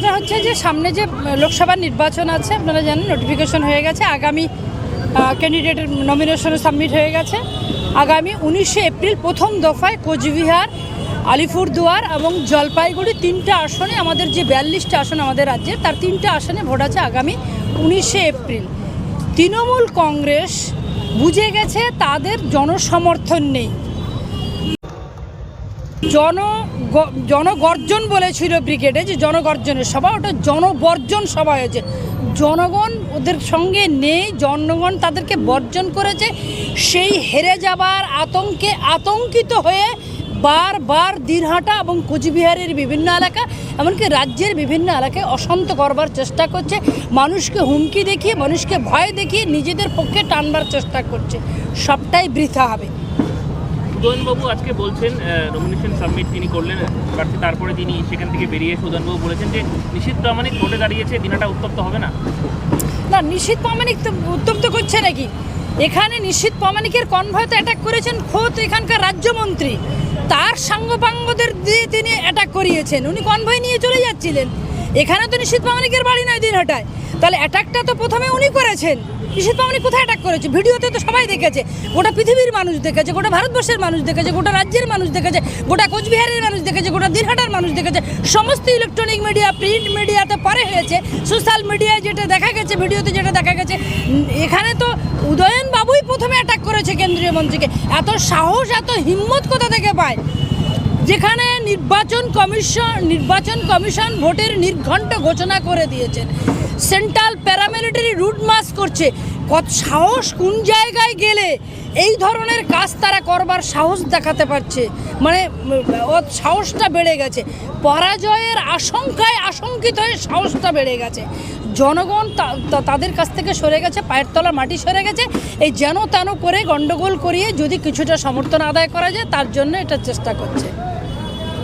এটা হচ্ছে যে সামনে যে লোকসভা নির্বাচন আছে, আপনারা জানেন নোটিফিকেশন হয়ে গেছে, আগামী ক্যান্ডিডেটের নমিনেশনও সাবমিট হয়ে গেছে। আগামী উনিশে এপ্রিল প্রথম দফায় কোচবিহার, আলিপুরদুয়ার এবং জলপাইগুড়ি তিনটা আসনে, আমাদের যে বিয়াল্লিশটা আসন আমাদের রাজ্যে তার তিনটা আসনে ভোট আছে আগামী উনিশে এপ্রিল। তৃণমূল কংগ্রেস বুঝে গেছে তাদের জনসমর্থন নেই। জন জনগর্জন বলেছিল ব্রিগেডে যে জনগর্জনের সভা, ওটা জনবর্জন সভা হয়েছে। জনগণ ওদের সঙ্গে নেই, জনগণ তাদেরকে বর্জন করেছে। সেই হেরে যাবার আতঙ্কে আতঙ্কিত হয়ে বারবার দিনহাটা এবং কোচবিহারের বিভিন্ন এলাকা, এমনকি রাজ্যের বিভিন্ন এলাকায় অশান্ত করবার চেষ্টা করছে। মানুষকে হুমকি দেখিয়ে, মানুষকে ভয় দেখিয়ে নিজেদের পক্ষে টানবার চেষ্টা করছে। সবটাই বৃথা হবে। সুদনবাবু আজকে বলছেন নমিনেশন সাবমিট তিনি করলেন প্রার্থী তারপরে তিনি সেখান থেকে বেরিয়ে সুদনবাবু বলেছেন যে নিশীত প্রামাণিক ভোটে দাঁড়িয়েছে, দিনাটা উত্তপ্ত হবে না? না নিশ্চিত প্রামাণিক তো উত্তপ্ত করছে নাকি? এখানে নিশ্চিত প্রামাণিকের কনভয়তে অ্যাটাক করেছেন খোদ এখানকার রাজ্যমন্ত্রী। তার সাঙ্গপাঙ্গদের দিয়ে তিনি অ্যাটাক করিয়েছেন। উনি কনভয় নিয়ে চলে যাচ্ছিলেন। এখানে তো নিশ্চিত প্রামাণিকের বাড়ি নয় দিনহাটায়। তাহলে অ্যাটাকটা তো প্রথমে উনি করেছেন। নিশ্চিত প্রামাণিক কোথায় অ্যাটাক করেছে? ভিডিওতে তো সবাই দেখেছে। গোটা পৃথিবীর মানুষ দেখেছে, গোটা ভারতবর্ষের মানুষ দেখেছে, গোটা রাজ্যের মানুষ দেখেছে, গোটা কোচবিহারের মানুষ দেখেছে, গোটা দিনহাটার মানুষ দেখেছে। সমস্ত ইলেকট্রনিক মিডিয়া প্রিন্ট মিডিয়াতে পরে হয়েছে। সোশ্যাল মিডিয়ায় যেটা দেখা গেছে, ভিডিওতে যেটা দেখা গেছে এখানে তো উদয়ন বাবুই প্রথমে অ্যাটাক করেছে কেন্দ্রীয় মন্ত্রীকে। এত সাহস, এত হিম্মত কোথা থেকে পায়? যেখানে নির্বাচন কমিশন নির্বাচন কমিশন ভোটের নির্ঘণ্ট ঘোষণা করে দিয়েছেন। সেন্ট্রাল প্যারামিলিটারি রুট মাস করছে। কত সাহস, কোন জায়গায় গেলে এই ধরনের কাজ তারা করবার সাহস দেখাতে পারছে? মানে সাহসটা বেড়ে গেছে। পরাজয়ের আশঙ্কায় আশঙ্কিত হয়ে সাহসটা বেড়ে গেছে। জনগণ তাদের কাছ থেকে সরে গেছে, পায়ের তলা মাটি সরে গেছে। এই যেন তেন করে গন্ডগোল করিয়ে যদি কিছুটা সমর্থন আদায় করা যায়, তার জন্য এটা চেষ্টা করছে।